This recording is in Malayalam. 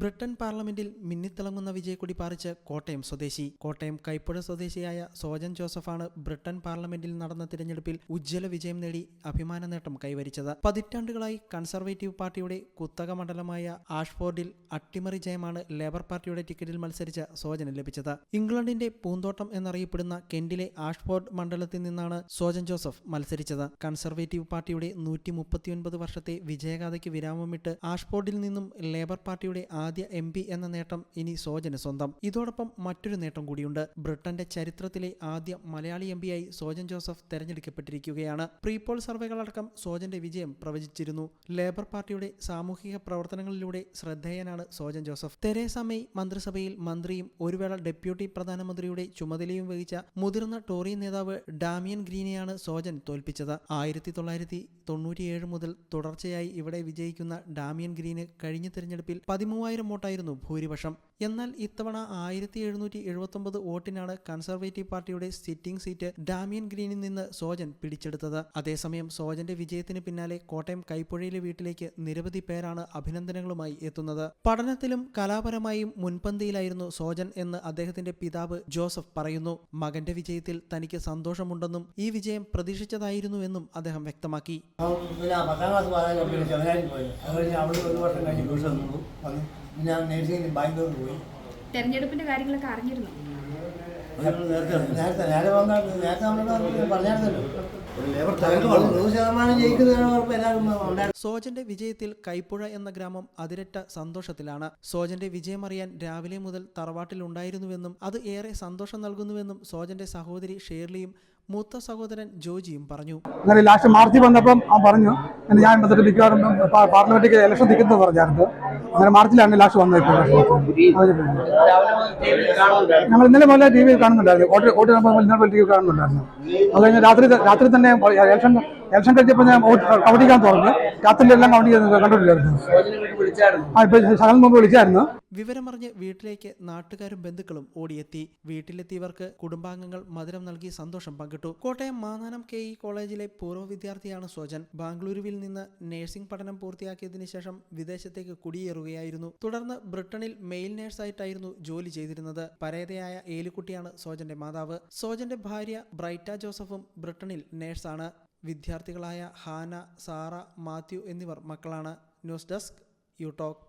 ബ്രിട്ടൻ പാർലമെന്റിൽ മിന്നിത്തിളങ്ങുന്ന വിജയക്കുടി പാറിച്ച് കോട്ടയം സ്വദേശി. കോട്ടയം കൈപ്പുഴ സ്വദേശിയായ സോജൻ ജോസഫാണ് ബ്രിട്ടൻ പാർലമെന്റിൽ നടന്ന തിരഞ്ഞെടുപ്പിൽ ഉജ്ജ്വല വിജയം നേടി അഭിമാന നേട്ടം കൈവരിച്ചത്. പതിറ്റാണ്ടുകളായി കൺസർവേറ്റീവ് പാർട്ടിയുടെ കുത്തക മണ്ഡലമായ ആഷ്ഫോർഡിൽ അട്ടിമറി ജയമാണ് ലേബർ പാർട്ടിയുടെ ടിക്കറ്റിൽ മത്സരിച്ച സോജന് ലഭിച്ചത്. ഇംഗ്ലണ്ടിന്റെ പൂന്തോട്ടം എന്നറിയപ്പെടുന്ന കെന്റിലെ ആഷ്ഫോർഡ് മണ്ഡലത്തിൽ നിന്നാണ് സോജൻ ജോസഫ് മത്സരിച്ചത്. കൺസർവേറ്റീവ് പാർട്ടിയുടെ നൂറ്റി വർഷത്തെ വിജയഗാഥയ്ക്ക് വിരാമമിട്ട് ആഷ്ഫോർഡിൽ നിന്നും ലേബർ പാർട്ടിയുടെ ആദ്യ എം എന്ന നേട്ടം ഇനി സോജന് സ്വന്തം. ഇതോടൊപ്പം മറ്റൊരു നേട്ടം കൂടിയുണ്ട്. ബ്രിട്ടന്റെ ചരിത്രത്തിലെ ആദ്യ മലയാളി എം പിയായി സോജൻ ജോസഫ് തെരഞ്ഞെടുക്കപ്പെട്ടിരിക്കുകയാണ്. പ്രീപോൾ സർവേകളടക്കം സോജന്റെ വിജയം പ്രവചിച്ചിരുന്നു. ലേബർ പാർട്ടിയുടെ സാമൂഹിക പ്രവർത്തനങ്ങളിലൂടെ ശ്രദ്ധേയനാണ് സോജൻ ജോസഫ്. തെരേസ മെയ് മന്ത്രിസഭയിൽ മന്ത്രിയും ഒരുവേള ഡെപ്യൂട്ടി പ്രധാനമന്ത്രിയുടെ ചുമതലയും വഹിച്ച മുതിർന്ന ടോറി നേതാവ് ഡാമിയൻ ഗ്രീനെയാണ് സോജൻ തോൽപ്പിച്ചത്. ആയിരത്തി തൊള്ളായിരത്തി തൊണ്ണൂറ്റിയേഴ് മുതൽ തുടർച്ചയായി ഇവിടെ വിജയിക്കുന്ന ഡാമിയൻ ഗ്രീന് കഴിഞ്ഞ തിരഞ്ഞെടുപ്പിൽ പതിമൂവായിരം വോട്ടായിരുന്നു ഭൂരിപക്ഷം. എന്നാൽ ഇത്തവണ ആയിരത്തി എഴുന്നൂറ്റി എഴുപത്തൊമ്പത് വോട്ടിനാണ് കൺസർവേറ്റീവ് പാർട്ടിയുടെ സിറ്റിംഗ് സീറ്റ് ഡാമിയൻ ഗ്രീനിൽ നിന്ന് സോജൻ പിടിച്ചെടുത്തത്. അതേസമയം സോജന്റെ വിജയത്തിന് പിന്നാലെ കോട്ടയം കൈപ്പുഴയിലെ വീട്ടിലേക്ക് നിരവധി പേരാണ് അഭിനന്ദനങ്ങളുമായി എത്തുന്നത്. പഠനത്തിലും കലാപരമായും മുൻപന്തിയിലായിരുന്നു സോജൻ എന്ന് അദ്ദേഹത്തിന്റെ പിതാവ് ജോസഫ് പറയുന്നു. മകന്റെ വിജയത്തിൽ തനിക്ക് സന്തോഷമുണ്ടെന്നും ഈ വിജയം പ്രതീക്ഷിച്ചതായിരുന്നുവെന്നും അദ്ദേഹം വ്യക്തമാക്കി. പത്താം ക്ലാസ് ഞാൻ നേഴ്സിംഗിന് ബാംഗ്ലൂർ പോയി. തെരഞ്ഞെടുപ്പിന്റെ കാര്യങ്ങളൊക്കെ അറിഞ്ഞിരുന്നു? നേരത്തെ നേരെ വന്നാൽ നേരത്തെ നമ്മളോട് പറഞ്ഞായിരുന്നല്ലോ. ശതമാനം ജയിക്കുന്നതിന് എല്ലാവരും സോജന്റെ വിജയത്തിൽ കൈപ്പുഴ എന്ന ഗ്രാമം അതിരറ്റ സന്തോഷത്തിലാണ്. സോജന്റെ വിജയമറിയാൻ രാവിലെ മുതൽ തറവാട്ടിൽ ഉണ്ടായിരുന്നുവെന്നും അത് ഏറെ സന്തോഷം നൽകുന്നുവെന്നും സോജന്റെ സഹോദരി ഷേർലിയും മൂത്ത സഹോദരൻ ജോജിയും പറഞ്ഞു. അങ്ങനെ ലാസ്റ്റ് മാർച്ചിൽ വന്നപ്പം പറഞ്ഞു അങ്ങനെ ഞാൻ ഇന്നത്തെ മിക്കവാറും പാർലമെന്റിലേക്ക് ഇലക്ഷൻ നിൽക്കുന്നത് പറഞ്ഞായിരുന്നു. അങ്ങനെ മാർച്ചിലാണ് ലാസ്റ്റ് വന്നത് ഇപ്പോൾ ഞങ്ങൾ ഇന്നലെ മുതലേ ടി വി കാണുന്നുണ്ടായിരുന്നു. വോട്ട് വോട്ട് ഇന്നലെ ടി വി കാണുന്നുണ്ടായിരുന്നു. അത് കഴിഞ്ഞ് രാത്രി രാത്രി തന്നെ ഇലക്ഷൻ ഇലക്ഷൻ കഴിഞ്ഞപ്പോൾ ഞാൻ വോട്ട് കവടിക്കാൻ തുറന്നു രാത്രിയിലെല്ലാം കവടി കണ്ടിട്ടില്ലായിരുന്നു ആ ഇപ്പൊ ശകലം മുമ്പ് വിളിച്ചായിരുന്നു. വിവരമറിഞ്ഞ് വീട്ടിലേക്ക് നാട്ടുകാരും ബന്ധുക്കളും ഓടിയെത്തി. വീട്ടിലെത്തിയവർക്ക് കുടുംബാംഗങ്ങൾ മധുരം നൽകി സന്തോഷം പങ്കിട്ടു. കോട്ടയം മാന്നാനം കെ ഇ കോളേജിലെ പൂർവ വിദ്യാർത്ഥിയാണ് സോജൻ ബാംഗ്ലൂരുവിൽ നിന്ന് നഴ്സിംഗ് പഠനം പൂർത്തിയാക്കിയതിനു ശേഷം വിദേശത്തേക്ക് കുടിയേറുകയായിരുന്നു. തുടർന്ന് ബ്രിട്ടനിൽ മെയിൽ നേഴ്സായിട്ടായിരുന്നു ജോലി ചെയ്തിരുന്നത്. പരേതയായ ഏലിക്കുട്ടിയാണ് സോജന്റെ മാതാവ്. സോജന്റെ ഭാര്യ ബ്രൈറ്റ ജോസഫും ബ്രിട്ടനിൽ നേഴ്സാണ്. വിദ്യാർത്ഥികളായ ഹാന സാറ മാത്യു എന്നിവർ മക്കളാണ്. News desk you talk.